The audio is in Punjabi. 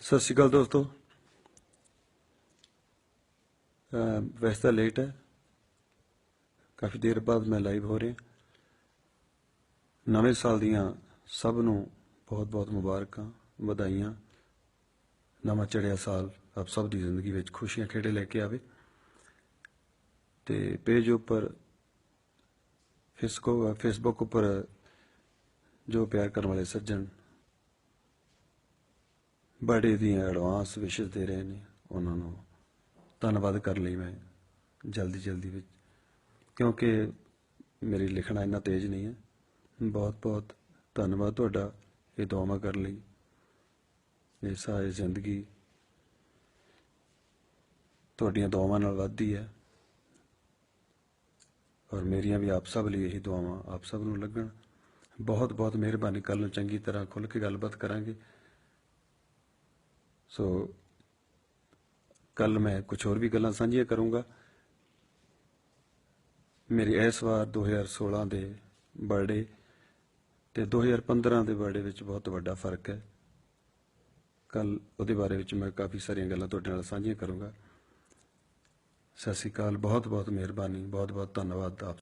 ਸਤਿ ਸ਼੍ਰੀ ਅਕਾਲ ਦੋਸਤੋ। ਵੈਸੇ ਤਾਂ ਲੇਟ ਹੈ। ਕਾਫੀ ਦੇਰ ਬਾਅਦ ਮੈਂ ਲਾਈਵ ਹੋ ਰਿਹਾ। ਨਵੇਂ ਸਾਲ ਦੀਆਂ ਸਭ ਨੂੰ ਬਹੁਤ-ਬਹੁਤ ਮੁਬਾਰਕਾਂ, ਵਧਾਈਆਂ। ਨਵਾਂ ਚੜਿਆ ਸਾਲ ਆਪ ਸਭ ਦੀ ਜ਼ਿੰਦਗੀ ਵਿੱਚ ਖੁਸ਼ੀਆਂ ਖੇੜੇ ਲੈ ਕੇ ਆਵੇ। ਤੇ ਪੇਜ ਉੱਪਰ ਫੇਸਕੋ ਫੇਸਬੁੱਕ ਉੱਪਰ ਜੋ ਪਿਆਰ ਕਰਨ ਵਾਲੇ ਸੱਜਣ ਬੜੇ ਦੀਆਂ ਐਡਵਾਂਸ ਵਿਸ਼ੇਸ ਦੇ ਰਹੇ ਨੇ ਉਹਨਾਂ ਨੂੰ। ਧੰਨਵਾਦ ਕਰਨ ਲਈ ਮੈਂ ਜਲਦੀ ਜਲਦੀ ਵਿੱਚ। ਕਿਉਂਕਿ ਮੇਰੀ ਲਿਖਣਾ ਇੰਨਾ ਤੇਜ਼ ਨਹੀਂ ਹੈ। ਬਹੁਤ ਬਹੁਤ ਧੰਨਵਾਦ ਤੁਹਾਡਾ ਇਹ ਦੁਆਵਾਂ ਕਰਨ ਲਈ। ਇਹ ਸਾਰੀ ਜ਼ਿੰਦਗੀ ਤੁਹਾਡੀਆਂ ਦੁਆਵਾਂ ਨਾਲ ਵੱਧਦੀ ਹੈ। ਔਰ ਮੇਰੀਆਂ ਵੀ ਆਪ ਸਭ ਲਈ ਇਹੀ ਦੁਆਵਾਂ ਆਪ ਸਭ ਨੂੰ ਲੱਗਣ। ਬਹੁਤ ਬਹੁਤ ਮਿਹਰਬਾਨੀ। ਕੱਲ ਨੂੰ ਚੰਗੀ ਤਰ੍ਹਾਂ ਖੁੱਲ੍ਹ ਕੇ ਗੱਲਬਾਤ ਕਰਾਂਗੇ। ਸੋ ਕੱਲ ਮੈਂ ਕੁਝ ਹੋਰ ਵੀ ਗੱਲਾਂ ਸਾਂਝੀਆਂ ਕਰੂੰਗਾ। ਮੇਰੀ ਇਸ ਵਾਰ 2016 ਦੇ ਬਰਥਡੇ ਤੇ 2015 ਦੇ ਬਰਥਡੇ ਵਿੱਚ ਬਹੁਤ ਵੱਡਾ ਫ਼ਰਕ ਹੈ। ਕੱਲ ਉਹਦੇ ਬਾਰੇ ਵਿੱਚ ਮੈਂ ਕਾਫੀ ਸਾਰੀਆਂ ਗੱਲਾਂ ਤੁਹਾਡੇ ਨਾਲ ਸਾਂਝੀਆਂ ਕਰੂੰਗਾ। ਸਤਿ ਸ਼੍ਰੀ ਅਕਾਲ ਬਹੁਤ ਬਹੁਤ ਮਿਹਰਬਾਨੀ ਬਹੁਤ ਬਹੁਤ ਧੰਨਵਾਦ ਆਪ